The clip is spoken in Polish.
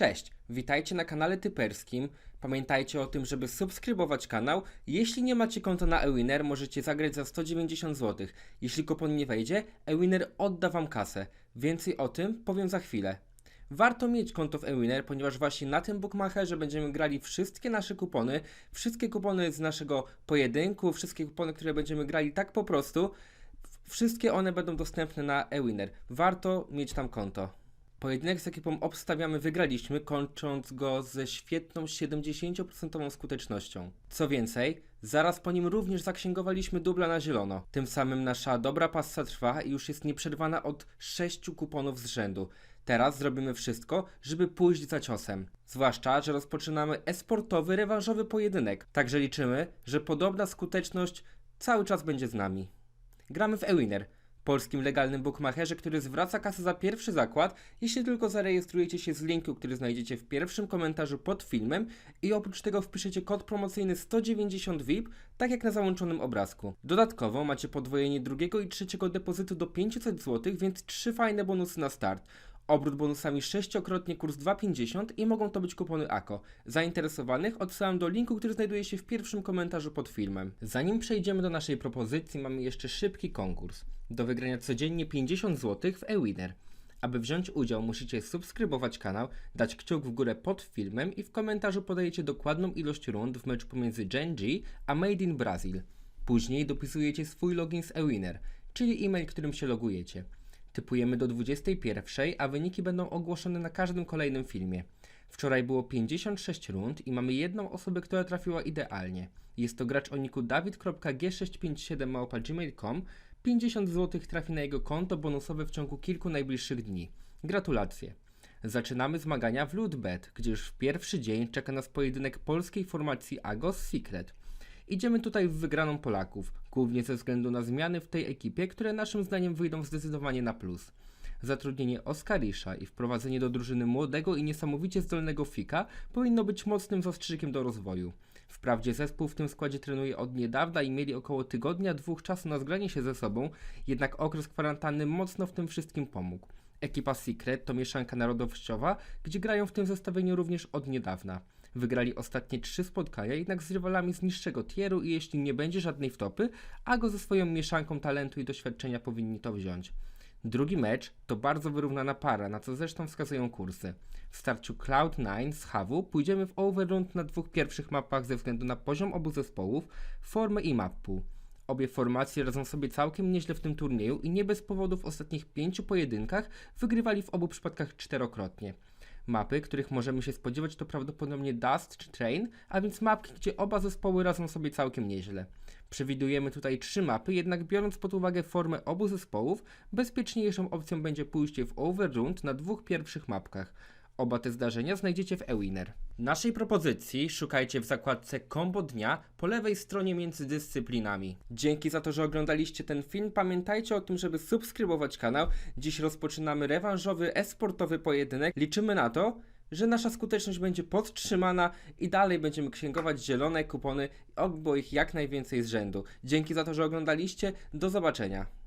Cześć, witajcie na kanale typerskim. Pamiętajcie o tym, żeby subskrybować kanał. Jeśli nie macie konta na Ewiner, możecie zagrać za 190 zł. Jeśli kupon nie wejdzie, Ewiner odda wam kasę. Więcej o tym powiem za chwilę. Warto mieć konto w Ewiner, ponieważ właśnie na tym bookmacherze będziemy grali wszystkie nasze kupony, wszystkie kupony z naszego pojedynku, wszystkie kupony, które będziemy grali tak po prostu. Wszystkie one będą dostępne na Ewiner. Warto mieć tam konto. Pojedynek z ekipą obstawiamy wygraliśmy, kończąc go ze świetną 70% skutecznością. Co więcej, zaraz po nim również zaksięgowaliśmy dubla na zielono. Tym samym nasza dobra passa trwa i już jest nieprzerwana od 6 kuponów z rzędu. Teraz zrobimy wszystko, żeby pójść za ciosem. Zwłaszcza, że rozpoczynamy esportowy, rewanżowy pojedynek. Także liczymy, że podobna skuteczność cały czas będzie z nami. Gramy w Ewiner, polskim legalnym bookmacherze, który zwraca kasę za pierwszy zakład, jeśli tylko zarejestrujecie się z linku, który znajdziecie w pierwszym komentarzu pod filmem i oprócz tego wpiszecie kod promocyjny 190 VIP, tak jak na załączonym obrazku. Dodatkowo macie podwojenie drugiego i trzeciego depozytu do 500 zł, więc trzy fajne bonusy na start. Obrót bonusami sześciokrotnie kurs 2,50 i mogą to być kupony AKO. Zainteresowanych odsyłam do linku, który znajduje się w pierwszym komentarzu pod filmem. Zanim przejdziemy do naszej propozycji, mamy jeszcze szybki konkurs. Do wygrania codziennie 50 zł w eWinner. Aby wziąć udział, musicie subskrybować kanał, dać kciuk w górę pod filmem i w komentarzu podajecie dokładną ilość rund w meczu pomiędzy Gen G a Made in Brazil. Później dopisujecie swój login z eWinner, czyli e-mail, którym się logujecie. Typujemy do 21, a wyniki będą ogłoszone na każdym kolejnym filmie. Wczoraj było 56 rund i mamy jedną osobę, która trafiła idealnie. Jest to gracz o niku david.g657.gmail.com 50 zł trafi na jego konto bonusowe w ciągu kilku najbliższych dni. Gratulacje. Zaczynamy zmagania w Ludbet, gdzie już w pierwszy dzień czeka nas pojedynek polskiej formacji Agos Secret. Idziemy tutaj w wygraną Polaków, głównie ze względu na zmiany w tej ekipie, które naszym zdaniem wyjdą zdecydowanie na plus. Zatrudnienie Oskarisza i wprowadzenie do drużyny młodego i niesamowicie zdolnego Fika powinno być mocnym zastrzykiem do rozwoju. Wprawdzie zespół w tym składzie trenuje od niedawna i mieli około tygodnia, dwóch czasu na zgranie się ze sobą, jednak okres kwarantanny mocno w tym wszystkim pomógł. Ekipa Secret to mieszanka narodowościowa, gdzie grają w tym zestawieniu również od niedawna. Wygrali ostatnie trzy spotkania, jednak z rywalami z niższego tieru i jeśli nie będzie żadnej wtopy, a go ze swoją mieszanką talentu i doświadczenia powinni to wziąć. Drugi mecz to bardzo wyrównana para, na co zresztą wskazują kursy. W starciu Cloud9 z Hawu pójdziemy w overrund na dwóch pierwszych mapach ze względu na poziom obu zespołów, formę i map pool. Obie formacje radzą sobie całkiem nieźle w tym turnieju i nie bez powodu w ostatnich pięciu pojedynkach wygrywali w obu przypadkach czterokrotnie. Mapy, których możemy się spodziewać to prawdopodobnie Dust czy Train, a więc mapki, gdzie oba zespoły radzą sobie całkiem nieźle. Przewidujemy tutaj trzy mapy, jednak biorąc pod uwagę formę obu zespołów, bezpieczniejszą opcją będzie pójście w Overrund na dwóch pierwszych mapkach. Oba te zdarzenia znajdziecie w eWinner. Naszej propozycji szukajcie w zakładce Kombo Dnia po lewej stronie między dyscyplinami. Dzięki za to, że oglądaliście ten film. Pamiętajcie o tym, żeby subskrybować kanał. Dziś rozpoczynamy rewanżowy esportowy pojedynek. Liczymy na to, że nasza skuteczność będzie podtrzymana i dalej będziemy księgować zielone kupony, bo ich jak najwięcej z rzędu. Dzięki za to, że oglądaliście. Do zobaczenia.